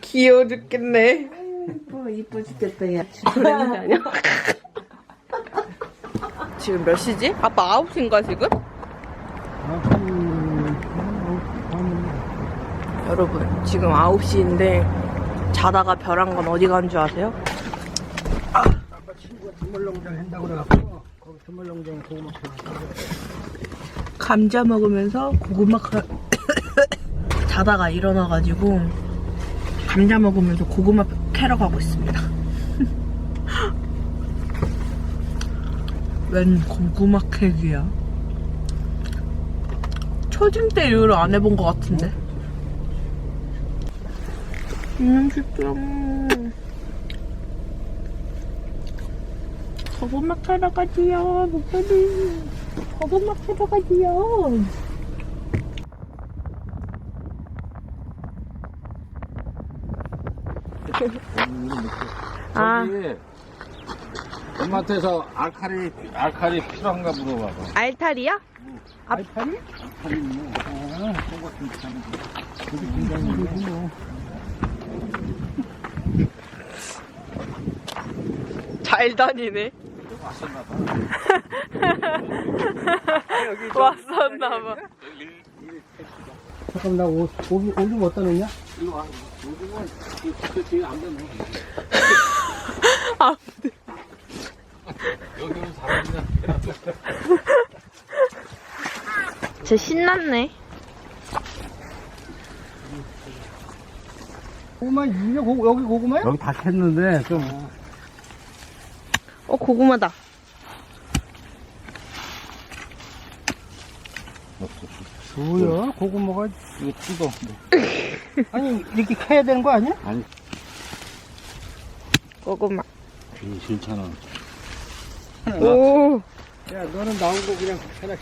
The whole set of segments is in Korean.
귀여워 죽겠네. 이뻐 이뻐 죽겠다 야 브랜드 아니야? 지금 몇 시지? 아빠 9시인가 지금? 여러분 지금 9시인데 자다가 벼랑 건 어디 간 줄 아세요? 아까 친구가 주물농장 한다고 그래갖고 거기 주물농장에 고구마 캐고 감자 먹으면서 고구마 카... 자다가 일어나가지고 감자 먹으면서 고구마 캐러 가고 있습니다. 웬 고구마 캐기야? 초딩 때 이후로 안 해본 것 같은데. 음, 진짜. 고구마 캐러 가지요, 목소리. 고구마 캐러 가지요. 아. 저기 엄마한테서 알칼리 알칼리 필요한가 물어봐봐. 알타리야? 알파리? 알파리 뭐 아, 저거 괜찮아 여기 굉장히 뭐 잘 다니네. 왔었나 봐. 왔었나봐. 잠깐 나 옷, 옷, 옷좀 어디다 놓냐? 일로 와. 요즘은 그 뒤에 안 되네. 아, 여기는 사람이냐? 쟤 신났네. 고구마 이게 고, 여기 고구마야? 여기 다 캤는데 좀 어, 고구마다. 뭐야 고구마가 이거 뜯어. 아니 이렇게 캐야 되는 거 아니야? 아니 고구마. 이거 괜찮아. 오, 야 너는 나온 거 그냥 하나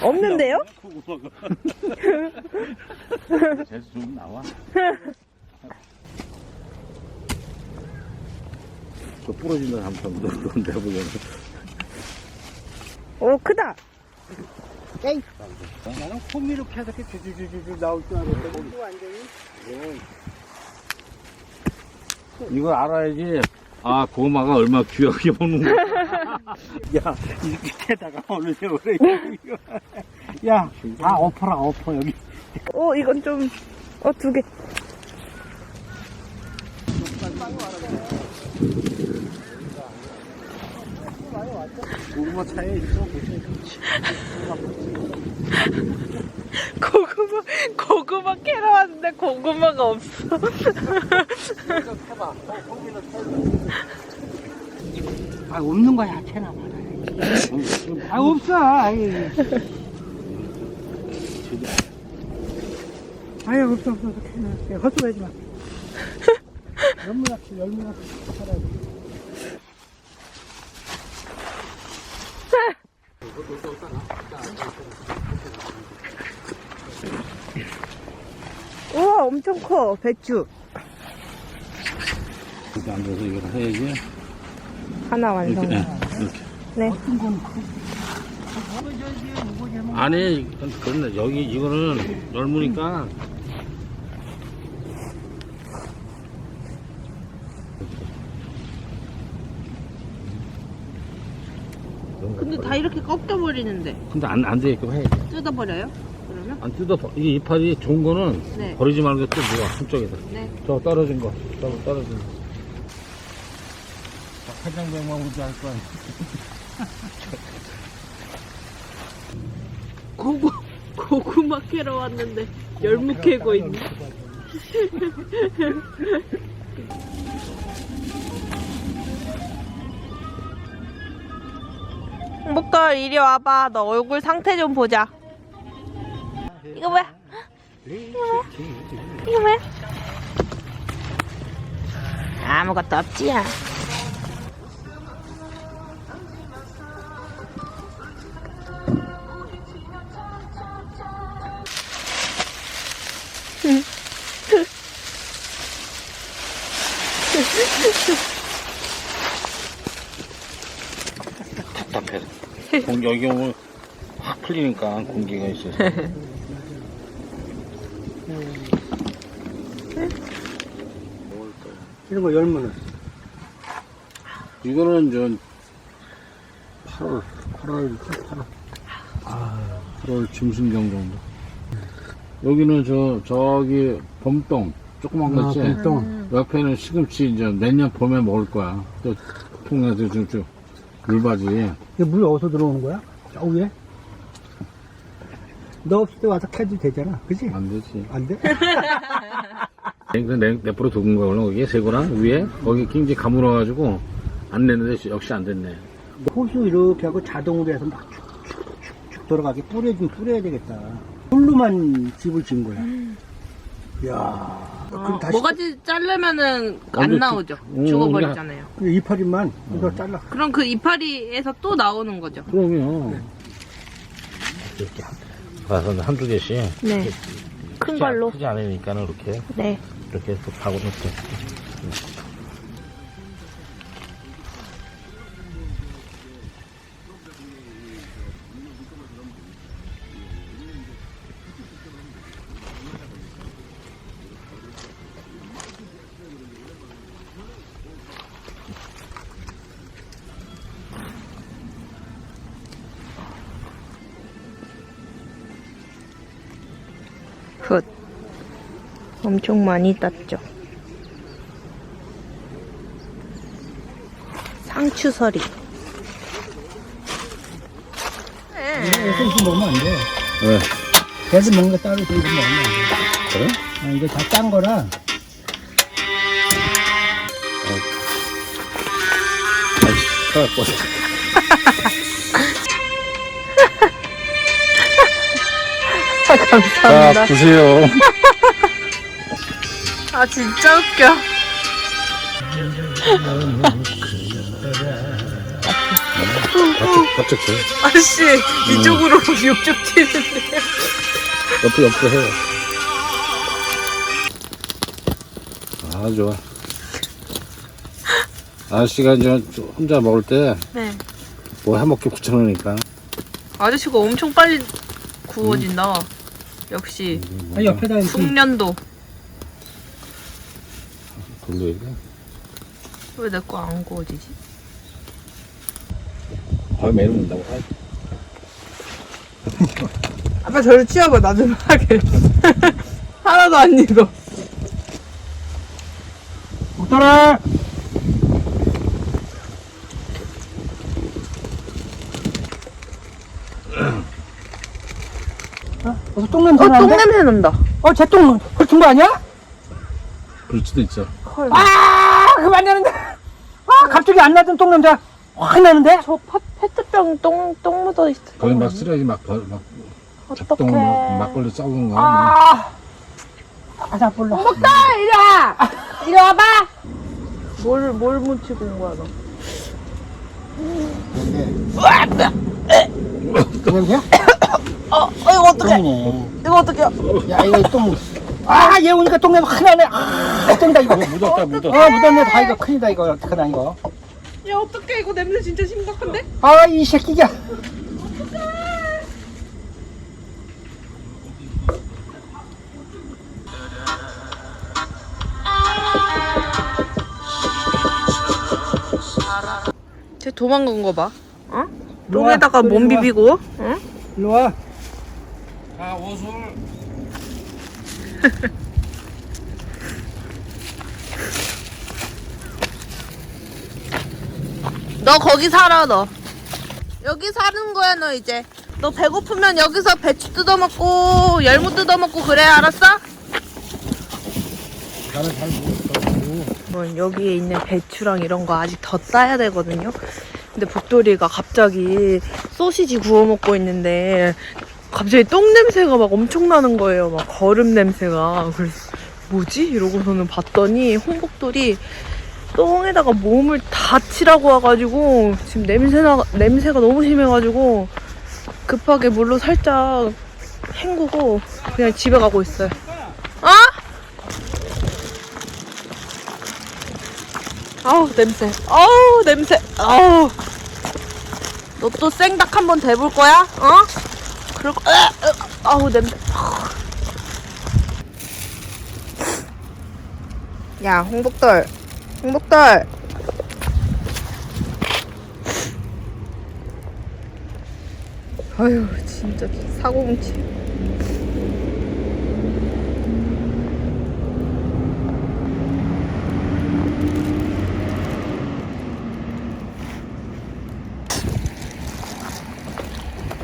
없는데요? 재수 좀 나와. 저 부러진다 한번 너 내보면. 오, 크다. 에이 나는 호미로 캐서 이렇게 주주주주 나올 줄 알았더니 완전히 이거 알아야지. 아 고구마가 얼마나 귀하게 먹는 거야. 야 이렇게 캐다가 어느 세월에 이거 야 아 엎어라 엎어 여기 오, 이건 좀, 어, 두 개. 고구마 차에 있어 고구마, 고구마 캐러 왔는데 고구마가 없어. 아 없는 거야 캐나 봐. 아 없어. 아이. 아유 없어 없어. 캐나. 야, 헛소리하지 마. 열무낚시 열무낚시 살아야 우와, 엄청 커, 배추. 이렇게 앉아서 이걸 해야지. 하나 완성. 이렇게. 이렇게. 네. 아니, 그런데 여기 이거는 열무니까 근데 다 이렇게 꺾여버리는데. 근데 안, 안 되게끔 해야지. 뜯어버려요? 그러면? 안 뜯어, 버- 이게 이파리 좋은 거는 네. 버리지 말고 또 모아, 한쪽에다. 네. 저 떨어진 거, 저 떨어진 거. 화장병만 오지 않을 거 아니야. 고구, 고구마 캐러 왔는데 열무 캐고 있네. 목걸 이리 와봐. 너 얼굴 상태 좀 보자. 이거 뭐야? 이거 뭐야? 이거 뭐야? 아무것도 없지야. 여기 오면 확 풀리니까 공기가 있어서. 이런 거 열면은 이거는 저 8월, 8월, 8월. 아, 8월 중순경 정도. 여기는 저, 저기, 봄동. 조그만 거 있지? 아, 봄동. 옆에는 시금치 이제 내년 봄에 먹을 거야. 또, 통에서 좀, 좀, 물바지. 물 어디서 들어오는 거야? 저 위에? 너 없을 때 와서 캐도 되잖아. 그지? 안 되지. 안 돼? 그 내, 내부로 두근 거구나, 거기, 세고랑 위에. 거기 굉장히 가물어가지고, 안 됐는데, 역시 안 됐네. 호수 이렇게 하고 자동으로 해서 막 쭉쭉쭉쭉 돌아가게 뿌려주면 뿌려야 되겠다. 홀로만 집을 지은 거야. 이야. 그럼 다시 뭐가지 자르면은 안 완전 나오죠. 음, 죽어버리잖아요. 그 이파리만 이거 잘라. 그럼 그 이파리에서 또 나오는 거죠. 그럼요. 이렇게 가서 한두 개씩. 네. 큰 걸로. 크지 않으니까는 이렇게, 네. 이렇게 또 파고 이렇 엄청 많이 땄죠. 상추서리. 이거 이거 먹으면 안 돼. 왜? 걔들 먹는 거 따로 이거 먹으면 안 돼. 그래? 아, 이거 다짠 거라. 아이씨, 큰일 뻔 감사합니다. 자, 드세요. 아, 진짜 웃겨. 갑자기 줘. 아씨, 이쪽으로 욕좀 튀는데. 옆에 옆에 해요. 아, 좋아. 아저씨가 이제 혼자 먹을 때뭐 네. 해먹기 귀찮으니까. 아저씨가 엄청 빨리 구워진다. 역시, 아, 옆에다 이렇게 숙련도. 돌려야 돼. 왜내 거 안 구워지지? 거의 매일 먹는다고. 아빠 저를 치워봐, 나 좀 하게. 하나도 안 익어. 어? 어서 똥 냄새 어, 나는데? 똥 냄새 난다. 어, 제똥 훑은 거 아니야? 그럴 수도 있죠. 아, 그거 안 나는데. 아, 갑자기 안 나던 똥 냄새 확 나는데? 저 파, 페트병 똥, 똥 묻어 있어. 거기 막 쓰레기 막, 버- 막, 잡동 막, 어떡해. 막걸리 썩은 거. 뭐. 아, 아, 나 몰라. 이리 와! 이리 와봐! 뭘, 뭘 묻히고 온 거야, 너? 그 냄새야? 어, 어, 이거 어떡해. 똥이네. 이거 어떡해. 야, 이거 똥. 아, 얘 오니까 똥 냄새 확 나네. 아, 땡다, 이거. 묻었다, 묻었다. 어, 묻었네. 다 이거 큰일이다, 이거. 어떡하나, 이거. 야, 어떡해. 이거 냄새 진짜 심각한데? 아, 이 새끼가. 쟤 도망간 거 봐. 어? 똥에다가 몸. 비비고, 응? 일로 와. 아, 옷을. 너 거기 살아, 너. 여기 사는 거야, 너 이제. 너 배고프면 여기서 배추 뜯어먹고, 열무 뜯어먹고 그래, 알았어? 나는 잘 모르겠어. 뭐 여기에 있는 배추랑 이런 거 아직 더 따야 되거든요. 근데 복돌이가 갑자기 소시지 구워 먹고 있는데 갑자기 똥 냄새가 막 엄청 나는 거예요. 막 거름 냄새가. 그래서 뭐지? 이러고서는 봤더니 홍복돌이 똥에다가 몸을 다 치라고 와가지고 지금 냄새나 냄새가 너무 심해가지고 급하게 물로 살짝 헹구고 그냥 집에 가고 있어요. 어? 아우 냄새 아우 냄새 아우 너 또 생닭 한번 대볼 거야? 어? 그러고 으, 아우 냄새. 야 홍복돌. 홍복돌. 아유 진짜 사고뭉치.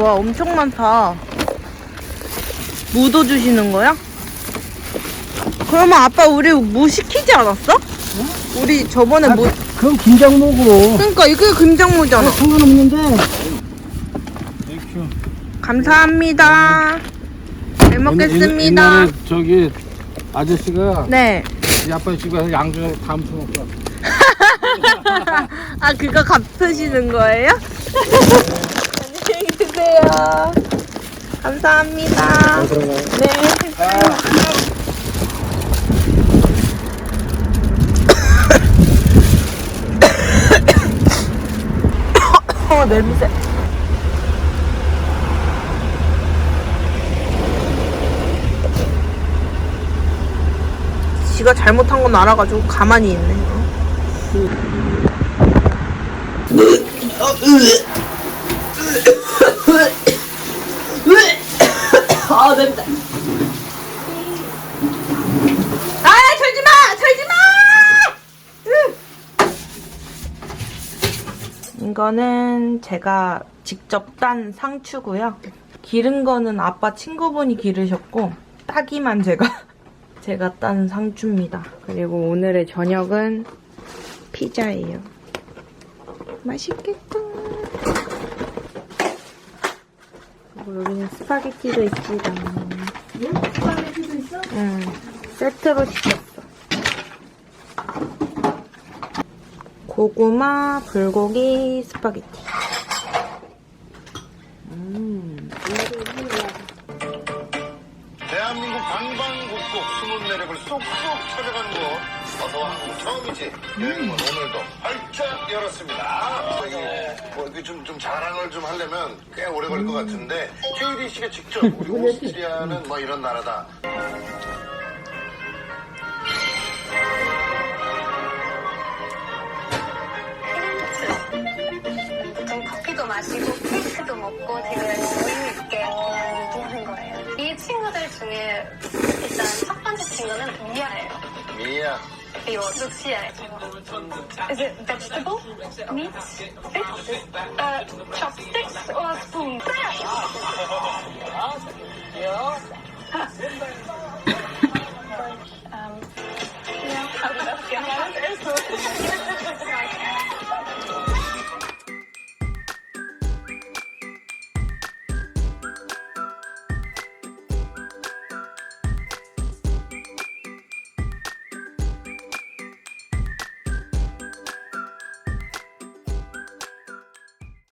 와, 엄청 많다. 무도 주시는 거야? 그러면 아빠 우리 무 시키지 않았어? 우리 저번에 아, 무 그럼 김장모고. 그러니까 이게 금장무잖아. 상관없는데. 감사합니다. 잘 먹겠습니다. 옛날에 저기 아저씨가 네. 이 아빠 집에서 양주 다음 주 먹고 아 그거 갚으시는 거예요? 계세요. 감사합니다. 네. 어 냄새. 지가 잘못한 건 알아가지고 가만히 있네. 아 냄새. 아 절지 마, 절지 마. 이거는 제가 직접 딴 상추고요. 기른 거는 아빠 친구분이 기르셨고 따기만 제가 제가 딴 상추입니다. 그리고 오늘의 저녁은 피자예요. 맛있겠다. 그리고 여기는 스파게티도 있지다. 스파게티도 있어? 응. 세트로 시켰어. 고구마, 불고기, 스파게티. 대한민국 방방곡곡 숨은 매력을 쏙쏙 찾아가는 곳 어서와. 처음이지? 여행은 오늘도 활짝 열었습니다. 저기 뭐 이게 좀, 좀 자랑을 좀 하려면 꽤 오래 걸릴 것 같은데 KDC가 직접 우리 오스트리아는 뭐 이런 나라다. 보통 커피도 마시고 케이크도 먹고 되게 있 친구들 중에 일단 첫 번째 친구는 미아예요. 미야 그리고 루시아예요. Is it vegetable? Meat? Fish? Uh, chopsticks or spoon?